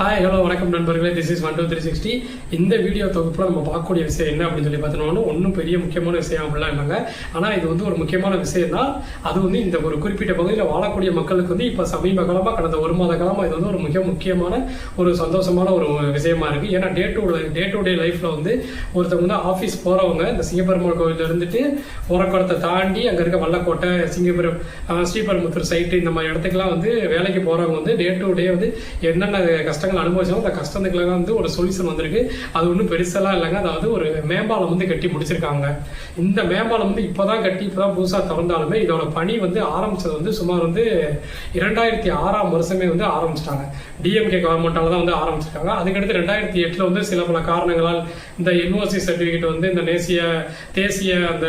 Hi hello வணக்கம் நண்பர்களே. This is one two three sixty இந்த வீடியோ தொகுப்பில் நம்ம பார்க்கக்கூடிய விஷயம் என்ன அப்படின்னு சொல்லி பார்த்தோம்னா ஒன்றும் பெரிய முக்கியமான விஷயம் அப்படிலாம் இல்லைங்க. ஆனால் இது வந்து ஒரு முக்கியமான விஷயம் தான் அது வந்து இந்த ஒரு குறிப்பிட்ட பகுதியில் வாழக்கூடிய மக்களுக்கு வந்து இப்போ சமீப காலமாக கடந்த ஒரு மாத காலமாக இது வந்து ஒரு மிக முக்கியமான ஒரு சந்தோஷமான ஒரு விஷயமா இருக்குது ஏன்னா day to day to day லைஃப்பில் வந்து ஒருத்தவங்க வந்து ஆஃபீஸ் போகிறவங்க இந்த சிங்கப்பெருமாள் கோவிலில் இருந்துட்டு உரக்குளத்தை தாண்டி அங்கே இருக்க வல்லக்கோட்டை சிங்கப்பெரும் அஹ், ஸ்ரீபெரும்புத்தூர் சைட்டு இந்த மாதிரி இடத்துக்குலாம் வந்து வேலைக்கு போகிறவங்க வந்து டே டு டே வந்து என்னென்ன கஷ்டம் கஷ்டங்கள் அனுபவிச்சாலும் அந்த கஷ்டத்துக்குலாம் வந்து ஒரு சொல்யூஷன் வந்திருக்கு. அது ஒன்றும் பெருசெல்லாம் இல்லைங்க. அதாவது ஒரு மேம்பாலம் வந்து கட்டி முடிச்சிருக்காங்க. இந்த மேம்பாலம் வந்து இப்போதான் கட்டி இப்போதான் புதுசாக திறந்தாலுமே இதோட பணி வந்து ஆரம்பிச்சது வந்து சுமார் வந்து இரண்டாயிரத்தி ஆறாம் வருஷமே வந்து ஆரம்பிச்சிட்டாங்க. டிஎம்கே கவர்மெண்டால தான் வந்து ஆரம்பிச்சிருக்காங்க. அதுக்கடுத்து ரெண்டாயிரத்தி எட்டில் வந்து சில பல காரணங்களால் இந்த என்ஓசி சர்டிஃபிகேட் வந்து இந்த தேசிய தேசிய அந்த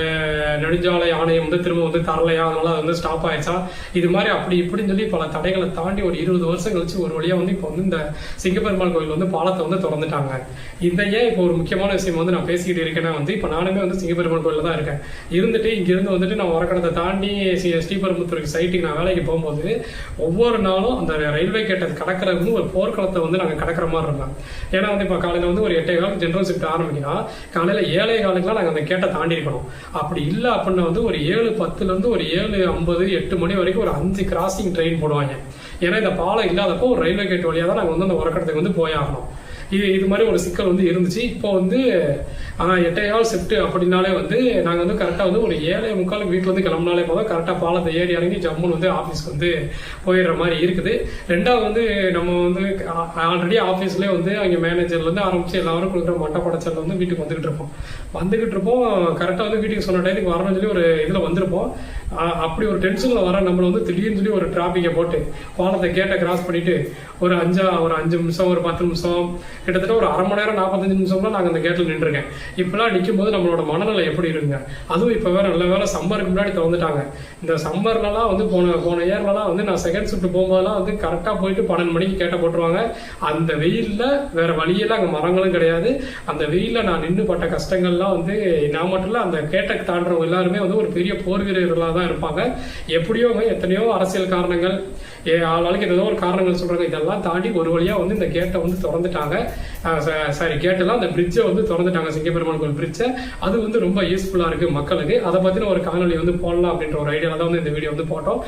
நெடுஞ்சாலை ஆணையம் வந்து திரும்ப வந்து தரலையா? அதனால அது வந்து ஸ்டாப் ஆயிடுச்சா? இது மாதிரி அப்படி இப்படின்னு சொல்லி பல தடைகளை தாண்டி ஒரு இருபது வருஷம் கழிச்சு ஒரு வழியாக வந்து இப்போ வந்து இந்த சிங்கப்பெருமாள் கோயில் வந்து பாலத்தை வந்து திறந்துட்டாங்க. இந்த ஏன் இப்போ ஒரு முக்கியமான விஷயம் வந்து நான் பேசிக்கிட்டு இருக்கேன்னா வந்து இப்போ நானுமே வந்து சிங்கப்பெருமாள் கோயிலில் தான் இருக்கேன். இருந்துட்டு இங்கிருந்து வந்துட்டு நான் உரக்கடத்தை தாண்டி ஸ்ரீபெரும்புத்தூருக்கு சைட்டுக்கு நான் வேலைக்கு போகும்போது ஒவ்வொரு நாளும் அந்த ரயில்வே கேட்டது கடற்கரை வந்து ஒரு போர்க்களத்தை வந்து நாங்கள் கடக்கிற மாதிரி இருந்தோம். ஏன்னா வந்து இப்போ காலையில் வந்து ஒரு எட்டே காலம் ஜென்ரல் ஷிஃப்ட் ஆரம்பிக்கலாம் காலையில் ஏழை காலுக்குலாம் நாங்கள் அந்த கேட்டை தாண்டி இருக்கணும் அப்படி இல்லை அப்படின்னா வந்து ஒரு ஏழு பத்துலேருந்து ஒரு ஏழு ஐம்பது எட்டு மணி வரைக்கும் ஒரு அஞ்சு கிராசிங் ட்ரெயின் போடுவாங்க. ஏன்னா இந்த பாலம் இல்லாதப்போ ஒரு ரயில்வே கேட் வழியாக தான் நாங்கள் வந்து அந்த உரக்கடத்துக்கு வந்து போயாகணும். இது இது மாதிரி ஒரு சிக்கல் வந்து இருந்துச்சு. இப்போ வந்து எட்டையால் எட்டையாள் ஷிஃப்ட் அப்படின்னாலே வந்து நாங்கள் வந்து கரெக்டாக வந்து ஒரு ஏழை முக்கால் வீட்டில் வந்து கிளம்புனாலே போதும். கரெக்டாக பாலத்தை ஏறி இறங்கி ஜம்முன்னு வந்து ஆஃபீஸ்க்கு வந்து போயிடுற மாதிரி இருக்குது. ரெண்டாவது வந்து நம்ம வந்து ஆல்ரெடி ஆஃபீஸ்லேயே வந்து அங்கே மேனேஜர்லேருந்து ஆரம்பித்து எல்லாரும் கொடுக்குற மட்டை படைச்சல் வந்து வீட்டுக்கு வந்துக்கிட்டு இருப்போம். வந்துக்கிட்டு இருப்போம். கரெக்டாக வந்து வீட்டுக்கு சொன்ன டைத்துக்கு வரணும்னு சொல்லி ஒரு இதில் வந்திருப்போம். அப்படி ஒரு டென்ஷனில் வர நம்மள வந்து திடீர்னு சொல்லி ஒரு டிராஃபிக்கை போட்டு பாலத்தை கேட்டை கிராஸ் பண்ணிட்டு ஒரு அஞ்சா ஒரு அஞ்சு நிமிஷம் ஒரு பத்து நிமிஷம் கிட்டத்தட்ட ஒரு அரை மணி நேரம் நாற்பத்தஞ்சு நிமிஷம்லாம் நாங்கள் அந்த கேட்டில் நின்றுருக்கேன். இப்பெல்லாம் நிற்கும் போது நம்மளோட மனநிலை எப்படி இருக்குங்க? அதுவும் இப்போ வேற நல்ல வேலை சம்மருக்கு முன்னாடி திறந்துட்டாங்க. இந்த சம்மர்லலாம் வந்து போன போன இயர்லலாம் வந்து நான் செகண்ட் ஷிஃப்ட் போகும்போதெல்லாம் வந்து கரெக்டாக போயிட்டு பன்னெண்டு மணிக்கு கேட்ட போட்டுருவாங்க. அந்த வெயிலில் வேற வழியெல்லாம் அங்கே மரங்களும் கிடையாது. அந்த வெயிலில் நான் நின்று பட்ட கஷ்டங்கள்லாம் வந்து நான் மட்டும் இல்லை அந்த கேட்டை தாண்டுறவங்க எல்லாருமே வந்து ஒரு பெரிய போர் வீரர்களாக தான் இருப்பாங்க. எப்படியோ எத்தனையோ அரசியல் காரணங்கள் ஏ ஆளாளுக்கு ஏதோ ஒரு காரணங்கள் சொல்றாங்க. இதெல்லாம் தாண்டி ஒரு வழியா வந்து இந்த கேட்டை வந்து திறந்துட்டாங்க. சாரி கேட்டெல்லாம் அந்த பிரிட்ஜை வந்து திறந்துட்டாங்க சிங்கப்பெருமான் கோயில் பிரிட்ஜை அது வந்து ரொம்ப யூஸ்ஃபுல்லா இருக்கு மக்களுக்கு. அதை பத்தின ஒரு காணொலி வந்து போடலாம் அப்படின்ற ஒரு ஐடியால தான் வந்து இந்த வீடியோ வந்து போட்டோம்.